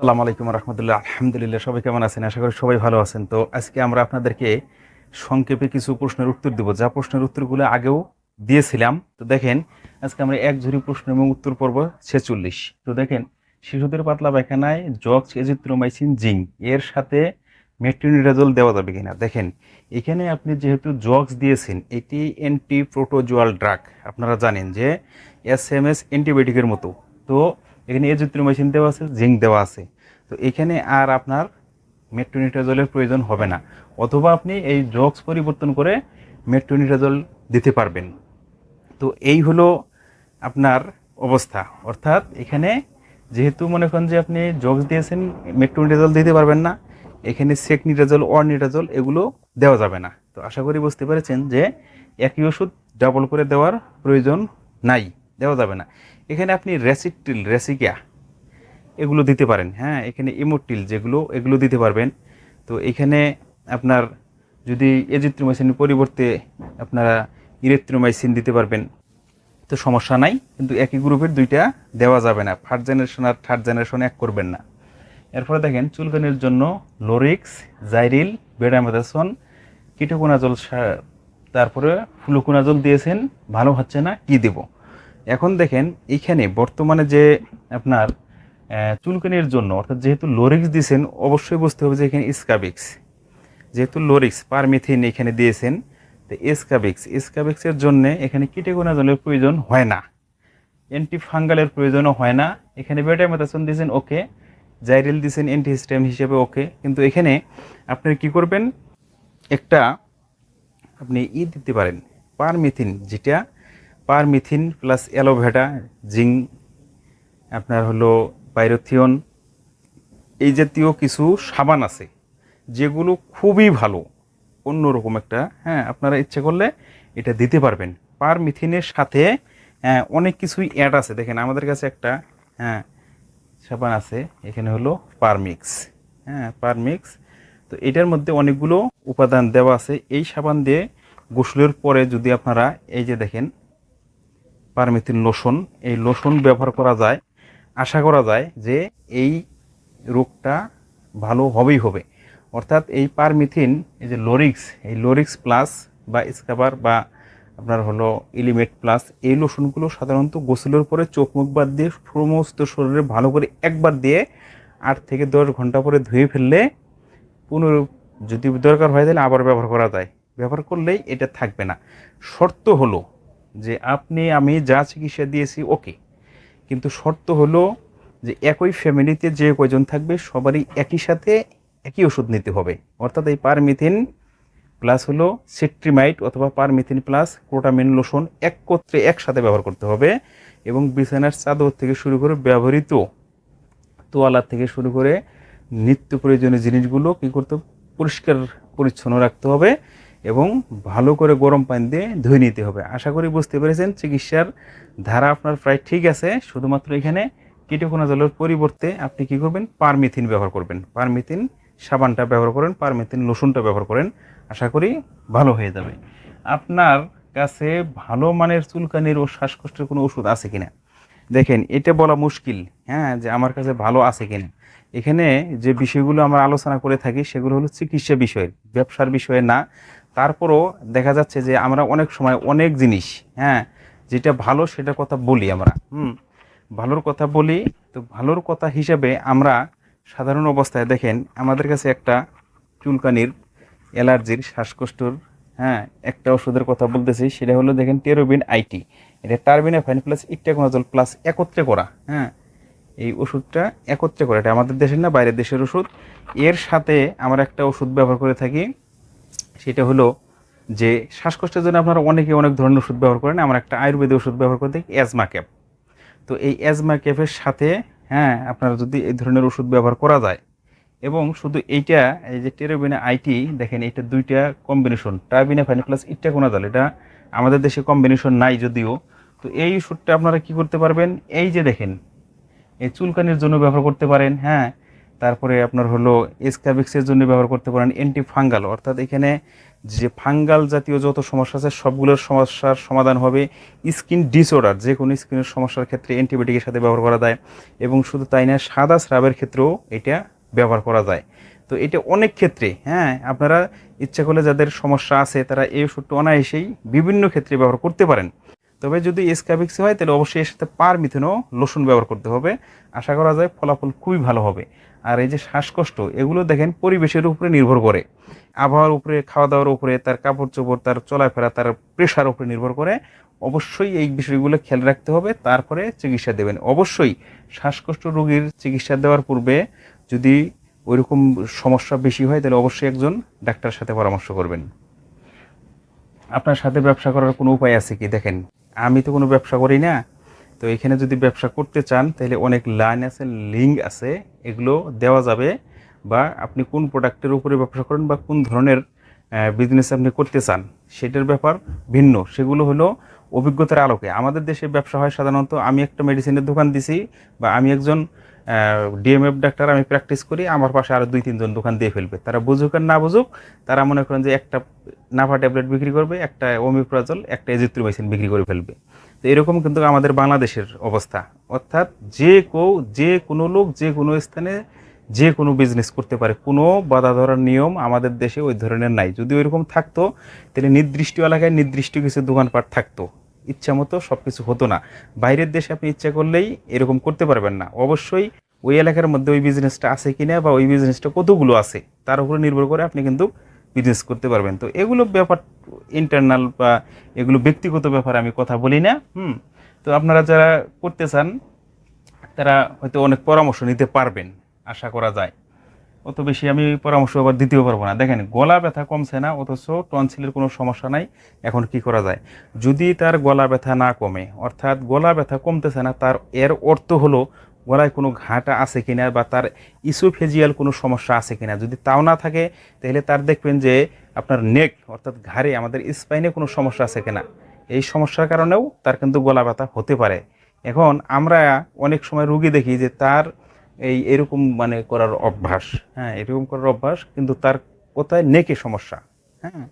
আসসালামু আলাইকুম রহমতুল্লাহ। আলহামদুলিল্লাহ, সবাই কেমন আছেন? আশা করি সবাই ভালো আছেন। তো আজকে আমরা আপনাদেরকে সংক্ষেপে কিছু প্রশ্নের উত্তর দেবো। যা প্রশ্নের উত্তরগুলো আগেও দিয়েছিলাম। তো দেখেন, আজকে আমরা এক ঝুড়ি প্রশ্ন এবং উত্তর পর্ব ছেচল্লিশ। তো দেখেন, শিশুদের পাতলা পায়খানায় জক্স এজিথ্রোমাইসিন, জিঙ্ক, এর সাথে মেট্রিনিডাজল দেওয়া যাবে কিনা? দেখেন, এখানে আপনি যেহেতু জক্স দিয়েছেন, এটি অ্যান্টি প্রোটোজুয়াল ড্রাগ আপনারা জানেন যে এস এম এস অ্যান্টিবায়োটিকের মতো। তো এখানে এজিথ্রোমাইসিন দেওয়া আছে, জিঙ্ক দেওয়া আছে। তো এখানে আর আপনার মেট্রোনিটাজলের প্রয়োজন হবে না। অথবা আপনি এই ড্রগস পরিবর্তন করে মেট্রোনিটাজল দিতে পারবেন। তো এই হলো আপনার অবস্থা। অর্থাৎ এখানে যেহেতু মনে করেন যে আপনি জগস দিয়েছেন মেট্রোনিটাজল দিতে পারবেন না, এখানে সেকনিটাজল অর্নিটাজল এগুলো দেওয়া যাবে না। তো আশা করি বুঝতে পেরেছেন যে একই ওষুধ ডাবল করে দেওয়ার প্রয়োজন নাই। দেওয়া যাবে না। এখানে আপনি রেসিকটিল রেসিকিয়া এগুলো দিতে পারেন। হ্যাঁ এখানে ইমোটিল যেগুলো, এগুলো দিতে পারবেন। তো এখানে আপনার যদি এজিথ্রোমাইসিনের পরিবর্তে আপনারা ইরেথ্রোমাইসিন দিতে পারবেন, তো সমস্যা নাই। কিন্তু একই গ্রুপের দুইটা দেওয়া যাবে না। ফার্স্ট জেনারেশন আর থার্ড জেনারেশন এক করবেন না। এরপরে দেখেন, চুলকানির জন্য লোরিক্স জাইরিল বেডামেদাসন কিটোকোনাজল তারপরে ফ্লুকোনাজল দিয়েছেন। ভালো হচ্ছে না, কি দেব? এখন দেখেন এইখানে বর্তমানে যে আপনার চুলকানির জন্য, অর্থাৎ যেহেতু লোরিক্স দিয়েছেন, অবশ্যই বুঝতে হবে যে এখানে স্কাবিক্স যেহেতু লোরিক্স পারমিথিন এখানে দিয়েছেন, তো এসকাবিক্স এসকাবিক্সের জন্য এখানে কিটেকোনাজলের প্রয়োজন হয় না। অ্যান্টি ফাঙ্গালের প্রয়োজনও হয় না। এখানে বেটামেথাসন দিয়েছেন, ওকে। জাইরিল দিয়েছেন অ্যান্টিহিস্টাম হিসেবে, ওকে। কিন্তু এখানে আপনি কি করবেন? একটা আপনি ই দিতে পারেন পারমিথিন যেটা পারমিথিন প্লাস অ্যালোভেটা জিং আপনার হলো পাইরোথিয়ন এই জাতীয় কিছু সাবান আছে যেগুলো খুবই ভালো। অন্যরকম একটা হ্যাঁ আপনারা ইচ্ছে করলে এটা দিতে পারবেন। পার মিথিনের সাথে হ্যাঁ, অনেক কিছুই অ্যাড আছে। দেখেন আমাদের কাছে একটা হ্যাঁ সাবান আছে এখানে হলো পারমিক্স হ্যাঁ পারমিক্স। তো এটার মধ্যে অনেকগুলো উপাদান দেওয়া আছে। এই সাবান দিয়ে গোসলের পরে যদি আপনারা এই যে দেখেন পারমিথিন লোশন, এই লোশন ব্যবহার করা যায়। আশা করা যায় যে এই রোগটা ভালো হবেই হবে। অর্থাৎ এই পারমিথিন, এই যে লোরিক্স, এই লোরিক্স প্লাস বা স্কাবার বা আপনার হলো ইলিমেট প্লাস, এই লোশনগুলো সাধারণত গোসলের পরে চোখ মুখ বাদ দিয়ে সমস্ত শরীরে ভালো করে একবার দিয়ে আট থেকে দশ ঘণ্টা পরে ধুয়ে ফেললে পুনর যদি দরকার হয় তাহলে আবার ব্যবহার করা যায়। ব্যবহার করলেই এটা থাকবে না। শর্ত হলো যে আপনি, আমি যা চিকিৎসা দিয়েছি ওকে কিন্তু শর্ত হলো যে একই ফ্যামিলিতে যে কয়জন থাকবে, সবারই একই সাথে একই ওষুধ নিতে হবে। অর্থাৎ এই পারমিথিন প্লাস হলো সিট্রিমাইট অথবা পারমিথিন প্লাস ক্রোটামিন লোশন একত্রে একসাথে ব্যবহার করতে হবে এবং বিছানার চাদর থেকে শুরু করে ব্যবহৃত তোয়ালা থেকে শুরু করে নিত্য প্রয়োজনীয় জিনিসগুলো কী করতে পরিষ্কার, পরিচ্ছন্ন রাখতে হবে। এবং ভালো করে গরম পানি দিয়ে ধুয়ে নিতে হবে। আশা করি বুঝতে পেরেছেন, চিকিৎসার ধারা আপনার প্রায় ঠিক আছে। শুধুমাত্র এখানে কিটোকোনাজলের পরিবর্তে আপনি কি করবেন? পারমিথিন ব্যবহার করবেন। পারমিথিন সাবানটা ব্যবহার করেন, পারমিথিন লোশনটা ব্যবহার করেন, আশা করি ভালো হয়ে যাবে। আপনার কাছে ভালো মানের চুলকানির ও শ্বাসকষ্টের কোনো ওষুধ আছে কিনা? দেখেন, এটা বলা মুশকিল হ্যাঁ যে আমার কাছে ভালো আছে কিনা। এখানে যে বিষয়গুলো আমরা আলোচনা করে থাকি, সেগুলো হলো চিকিৎসা বিষয়ের, ব্যবসার বিষয়ে না। তারপরও দেখা যাচ্ছে যে আমরা অনেক সময় অনেক জিনিস হ্যাঁ যেটা ভালো সেটা কথা বলি আমরা, হুম, ভালোর কথা বলি, তো ভালোর কথা হিসাবে আমরা সাধারণ অবস্থায় দেখেন আমাদের কাছে একটা চুলকানির অ্যালার্জির শ্বাসকষ্টর হ্যাঁ একটা ওষুধের কথা বলতেছি, সেটা হলো দেখেন টেরোবিন আইটি। এটা টার্বিনাফাইন প্লাস ইকটাকোনাজল প্লাস একত্রে করা হ্যাঁ এই ওষুধটা একত্রে করা। এটা আমাদের দেশের না, বাইরের দেশের ওষুধ। এর সাথে আমরা একটা ওষুধ ব্যবহার করে থাকি সেটা হলো যে শ্বাসকষ্টের জন্য আপনারা অনেকে অনেক ধরনের ওষুধ ব্যবহার করেন। আমরা একটা আয়ুর্বেদিক ওষুধ ব্যবহার করে থাকি অ্যাজমা ক্যাপ তো এই অ্যাজমা ক্যাপের সাথে হ্যাঁ আপনারা যদি এই ধরনের ওষুধ ব্যবহার করা যায়, এবং শুধু এইটা, এই যে টেরোবিনা আইটি দেখেন এটা দুইটা combination terbinafine plus itraconazole এটা আমাদের দেশে কম্বিনেশন নাই যদিও। তো এই ওষুধটা আপনারা কি করতে পারবেন? এই যে দেখেন, এই চুলকানির জন্য ব্যবহার করতে পারেন হ্যাঁ তারপরে আপনার হলো এসকাবিক্সের জন্য ব্যবহার করতে পারেন অ্যান্টি ফাঙ্গাল অর্থাৎ এখানে যে ফাঙ্গাল জাতীয় যত সমস্যা আছে সবগুলোর সমস্যার সমাধান হবে স্কিন ডিসঅর্ডার যে কোনো স্কিনের সমস্যার ক্ষেত্রে অ্যান্টিবায়োটিকের সাথে ব্যবহার করা যায় এবং শুধু তাই না, সাদা স্রাবের ক্ষেত্রেও এটা ব্যবহার করা যায়। তো এটা অনেক ক্ষেত্রে হ্যাঁ আপনারা ইচ্ছা করলে যাদের সমস্যা আছে তারা এই ওষুধটা অনায়াসেই বিভিন্ন ক্ষেত্রে ব্যবহার করতে পারেন। তবে যদি এসকাবিক্সি হয় তাহলে অবশ্যই এর সাথে পার মিথেনও লোশন ব্যবহার করতে হবে। আশা করা যায় ফলাফল খুবই ভালো হবে। আর এই যে শ্বাসকষ্ট, এগুলো দেখেন পরিবেশের উপরে নির্ভর করে। আবহাওয়ার উপরে খাওয়া দাওয়ার উপরে, তার কাপড় চোপড় তার চলাফেরা, তার প্রেশার উপরে নির্ভর করে। অবশ্যই এই বিষয়গুলো খেয়াল রাখতে হবে, তারপরে চিকিৎসা দেবেন। অবশ্যই শ্বাসকষ্ট রোগীর চিকিৎসা দেওয়ার পূর্বে যদি ওইরকম সমস্যা বেশি হয়, তাহলে অবশ্যই একজন ডাক্তারের সাথে পরামর্শ করবেন। আপনার সাথে ব্যবসা করার কোনো উপায় আছে কি? দেখেন, আমি তো কোনো ব্যবসা করি না। তো এখানে যদি ব্যবসা করতে চান, তাহলে অনেক লাইন আছে লিঙ্ক আছে, এগুলো দেওয়া যাবে। বা আপনি কোন প্রোডাক্টের উপরে ব্যবসা করেন বা কোন ধরনের বিজনেস আপনি করতে চান, সেটার ব্যাপার ভিন্ন। সেগুলো হলো অভিজ্ঞতার আলোকে। আমাদের দেশে ব্যবসা হয় সাধারণত, আমি একটা মেডিসিনের দোকান দিছি বা আমি একজন ডিএমএফ ডাক্তার আমি প্র্যাকটিস করি, আমার পাশে আরও দুই, তিনজন দোকান দিয়ে ফেলবে। তারা বুঝুক আর না বুঝুক, তারা মনে করেন যে একটা নাফা ট্যাবলেট বিক্রি করবে, একটা ওমিপ্রাজল একটা এজিত্রোমাইসিন বিক্রি করে ফেলবে। তো এরকম কিন্তু আমাদের বাংলাদেশের অবস্থা। অর্থাৎ যে কেউ, যে কোনো লোক, যে কোনো স্থানে যে কোনো বিজনেস করতে পারে। কোনো বাধা ধরার নিয়ম আমাদের দেশে ওই ধরনের নাই। যদি ওইরকম থাকতো, তাহলে নির্দিষ্ট এলাকায় নির্দিষ্ট কিছু দোকানপাট থাকতো। ইচ্ছা মতো সব কিছু হতো না। বাইরের দেশে আপনি ইচ্ছা করলেই এরকম করতে পারবেন না। অবশ্যই ওই এলাকার মধ্যে ওই বিজনেসটা আছে কিনা বা ওই বিজনেসটা কতগুলো আছে, তার উপরে নির্ভর করে আপনি কিন্তু বিজনেস করতে পারবেন। তো এগুলো ব্যাপার ইন্টারনাল বা এগুলো ব্যক্তিগত ব্যাপারে আমি কথা বলি না, হুম। তো আপনারা যারা করতে চান, তারা হয়তো অনেক পরামর্শ নিতে পারবেন, আশা করা যায়। অত বেশি আমি পরামর্শ আবার দিতেও পারব না। দেখেন, গলা ব্যথা কমছে না, অথচ টনসিলের কোনো সমস্যা নাই, এখন কি করা যায়? যদি তার গলা ব্যথা না কমে, অর্থাৎ গলা ব্যথা কমতেছে না, তার এর অর্থ হলো গলায় কোনো ঘাটা আছে কিনা বা তার ইসোফেজিয়াল কোনো সমস্যা আছে কিনা, যদি তাও না থাকে, তাহলে তার দেখবেন যে আপনার নেক অর্থাৎ ঘাড়ে আমাদের স্পাইনে কোনো সমস্যা আছে কিনা। এই সমস্যার কারণেও তার কিন্তু গলা ব্যথা হতে পারে। এখন আমরা অনেক সময় রুগী দেখি যে তার এই এরকম মানে করার অভ্যাস হ্যাঁ এরকম করার অভ্যাস, কিন্তু তার কোথায় নেকে সমস্যা হ্যাঁ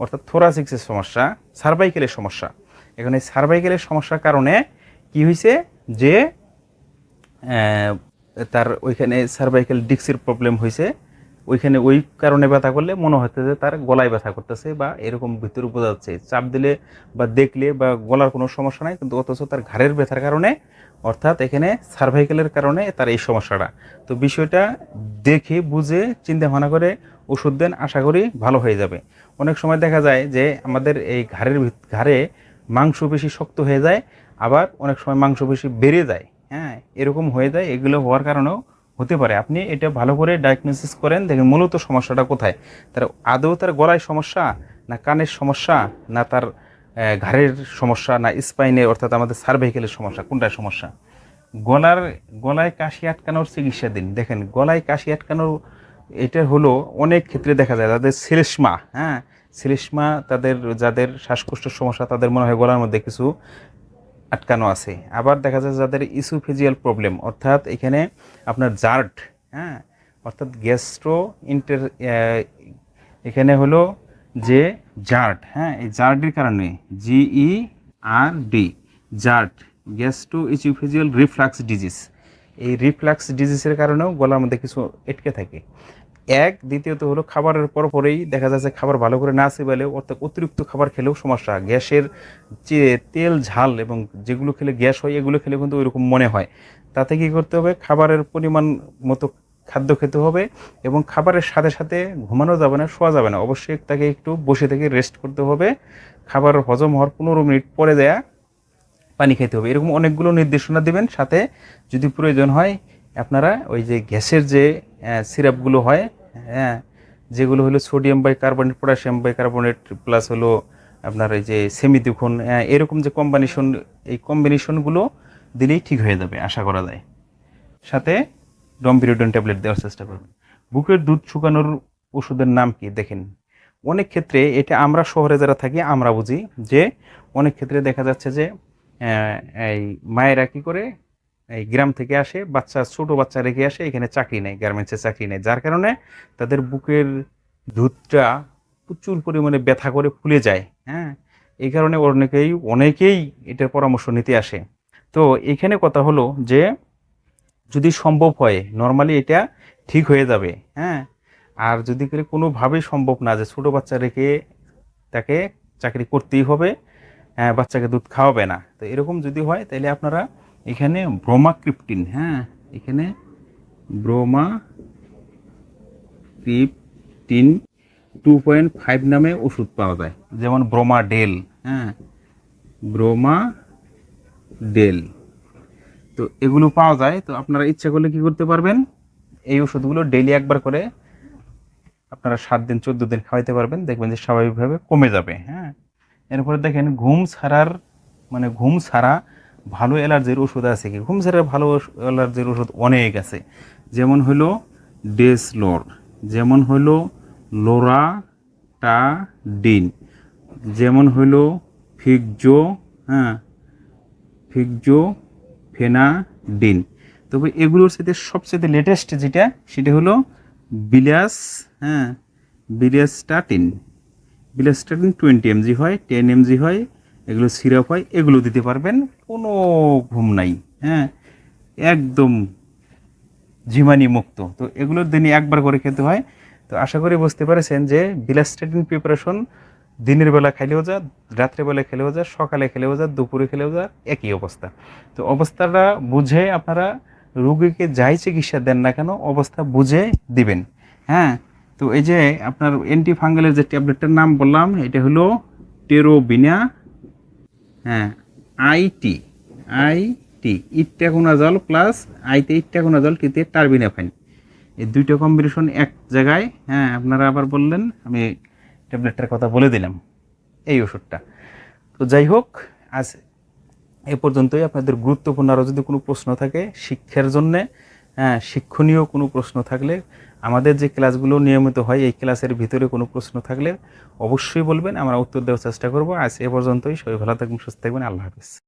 অর্থাৎ থোরাসিক্সের সমস্যা সার্ভাইকেলের সমস্যা। এখন এই সার্ভাইকেলের সমস্যার কারণে কি হয়েছে যে তার ওইখানে সার্ভাইকেল ডিক্সের প্রবলেম হয়েছে ওইখানে ওই কারণে ব্যথা করলে মনে হচ্ছে যে তার গলায় ব্যথা করতেছে বা এরকম ভিতরে বোঝা যাচ্ছে। চাপ দিলে বা দেখলে বা গলার কোনো সমস্যা নাই, কিন্তু অথচ তার ঘাড়ের ব্যথার কারণে, অর্থাৎ এখানে সার্ভাইকেলের কারণে তার এই সমস্যাটা। তো বিষয়টা দেখে, বুঝে চিন্তা ভাবনা করে ওষুধ দেন, আশা করি ভালো হয়ে যাবে। অনেক সময় দেখা যায় যে আমাদের এই ঘাড়ের ঘাড়ে মাংস বেশি শক্ত হয়ে যায়, আবার অনেক সময় মাংস বেশি বেড়ে যায়। হ্যাঁ এরকম হয়ে যায়, এগুলো হওয়ার কারণেও হতে পারে। আপনি এটা ভালো করে ডায়াগনোসিস করেন, দেখেন মূলত সমস্যাটা কোথায়। তার আদৌ তার গলায় সমস্যা, না কানের সমস্যা, না তার ঘাড়ের সমস্যা, না স্পাইনে অর্থাৎ আমাদের সার্ভাইকেলের সমস্যা, কোনটায় সমস্যা? গলার, গলায় কাশি আটকানোর চিকিৎসা দিন। দেখেন, গলায় কাশি আটকানোর, এটা হলো অনেক ক্ষেত্রে দেখা যায়, তাদের শ্লেষ্মা হ্যাঁ? শ্লেষ্মা তাদের, যাদের শ্বাসকষ্টের সমস্যা, তাদের মনে হয় গলার মধ্যে কিছু আটকানো আছে। আবার দেখা যায় যাদের ইসোফেজিয়াল প্রবলেম অর্থাৎ এখানে আপনার জার্ট হ্যাঁ অর্থাৎ গ্যাস্ট্রো ইন্টার এখানে হলো যে জার্ট হ্যাঁ এই জার্টের কারণে G E R D GERD gastroesophageal reflux disease এই রিফ্লাক্স ডিজিজের কারণেও গলার মধ্যে কিছু এটকে থাকে। এক, দ্বিতীয়ত হলো খাবারের পর পরেই দেখা যাচ্ছে খাবার ভালো করে না সেবেলেও অর্থাৎ অতিরিক্ত খাবার খেলেও সমস্যা। গ্যাসের যে তেল, ঝাল এবং যেগুলো খেলে গ্যাস হয়, এগুলো খেলে কিন্তু ওইরকম মনে হয়। তাতে কি করতে হবে? খাবারের পরিমাণ মতো খাদ্য খেতে হবে এবং খাবারের সাথে সাথে ঘুমানো যাবে না, শোয়া যাবে না। অবশ্যই তাকে একটু বসে থেকে রেস্ট করতে হবে। খাবার হজম হওয়ার পনেরো মিনিট পরে দেয়া পানি খেতে হবে। এরকম অনেকগুলো নির্দেশনা দেবেন। সাথে যদি প্রয়োজন হয়, আপনারা ওই যে গ্যাসের যে সিরাপগুলো হয় হ্যাঁ যেগুলো হলো sodium bicarbonate, potassium bicarbonate, plus হলো আপনার এই যে সেমিদুখন এরকম যে কম্বিনেশন এই কম্বিনেশনগুলো দিলেই ঠিক হয়ে যাবে, আশা করা যায়। সাথে ডমপিরিডন ট্যাবলেট দেওয়ার চেষ্টা করবেন। বুকের দুধ শুকানোর ওষুধের নাম কি? দেখেন, অনেক ক্ষেত্রে এটা আমরা শহরে যারা থাকি, আমরা বুঝি যে অনেক ক্ষেত্রে দেখা যাচ্ছে যে এই মায়েরা কী করে এই গ্রাম থেকে আসে বাচ্চা ছোট বাচ্চা রেখে আসে এখানে চাকরি নেই গার্মেন্টসে চাকরি নেই। যার কারণে তাদের বুকের দুধটা প্রচুর পরিমাণে ব্যথা করে ফুলে যায় হ্যাঁ? এই কারণে অনেকেই অনেকেই এটার পরামর্শ নিতে আসে। তো এখানে কথা হলো যে যদি সম্ভব হয় নর্মালি এটা ঠিক হয়ে যাবে হ্যাঁ? আর যদি করে কোনোভাবেই সম্ভব না যে ছোটো বাচ্চা রেখে তাকে চাকরি করতেই হবে হ্যাঁ, বাচ্চাকে দুধ খাওয়াবে না তো এরকম যদি হয় তাহলে আপনারা এখানে ব্রোমা ক্রিপ্টিন হ্যাঁ এখানে bromocriptine two point five নামে ওষুধ পাওয়া যায়, যেমন ব্রোমা ডেল হ্যাঁ ব্রোমা ডেল তো এগুলো পাওয়া যায়, তো আপনারা ইচ্ছা করলে কি করতে পারবেন? এই ওষুধগুলো ডেলি একবার করে আপনারা সাত দিন, চোদ্দ দিন খাওয়াইতে পারবেন, দেখবেন যে স্বাভাবিকভাবে কমে যাবে হ্যাঁ। এরপরে দেখেন, ঘুম ছাড়ার মানে ঘুম ছাড়া ভালো অ্যালার্জির ওষুধ আছে কি? ঘুম ছাড়ার ভালো অ্যালার্জির ওষুধ অনেক আছে। যেমন হলো ডেসলোর, যেমন হলো ডিন যেমন হলো ফিকজো হ্যাঁ ফিকজো ফেনাডিন তবে এগুলোর সাথে সবচেয়ে লেটেস্ট যেটা, সেটা হলো বিলাস হ্যাঁ বিলাসটাটিন বিলাসটাটিন টোয়েন্টি এমজি হয় টেন এমজি হয় এগুলো সিরাপ হয়, এগুলো দিতে পারবেন, কোনো ঘুম নাই হ্যাঁ? একদম ঝিমানি মুক্ত। তো এগুলোর দিনই একবার করে খেতে হয়। তো আশা করি বুঝতে পেরেছেন যে বিলাস্টেটিন প্রিপারেশন দিনের বেলা খেলেও যা রাত্রেবেলা খেলেও যা, সকালে খেলেও যা, দুপুরে খেলেও যা, একই অবস্থা। তো অবস্থাটা বুঝে আপনারা রুগীকে যাই চিকিৎসা দেন না কেন, অবস্থা বুঝে দিবেন হ্যাঁ? তো এই যে আপনার অ্যান্টি ফাঙ্গালের যে ট্যাবলেটটার নাম বললাম, এটা হলো টেরোবিনা হ্যাঁ আইটি আইটি ইট্টাকোনাজল প্লাস আইতে ইট্টাকোনাজল টিতে টার্বিনাফাইন এই দুইটা কম্বিনেশন এক জায়গায় হ্যাঁ আপনারা আবার বললেন, আমি ট্যাবলেটটার কথা বলে দিলাম, এই ওষুধটা। তো যাই হোক, আজ এ পর্যন্তই। আপনাদের গুরুত্বপূর্ণ আরও যদি কোনো প্রশ্ন থাকে শিক্ষার জন্যে হ্যাঁ শিক্ষণীয় কোনো প্রশ্ন থাকলে, আমাদের যে ক্লাসগুলো নিয়মিত হয়, এই ক্লাসের ভিতরে কোনো প্রশ্ন থাকলে অবশ্যই বলবেন, আমরা উত্তর দেওয়ার চেষ্টা করব। আজ এ পর্যন্তই, সবাই ভালো থাকবেন, সুস্থ থাকবেন, আল্লাহ হাফিজ।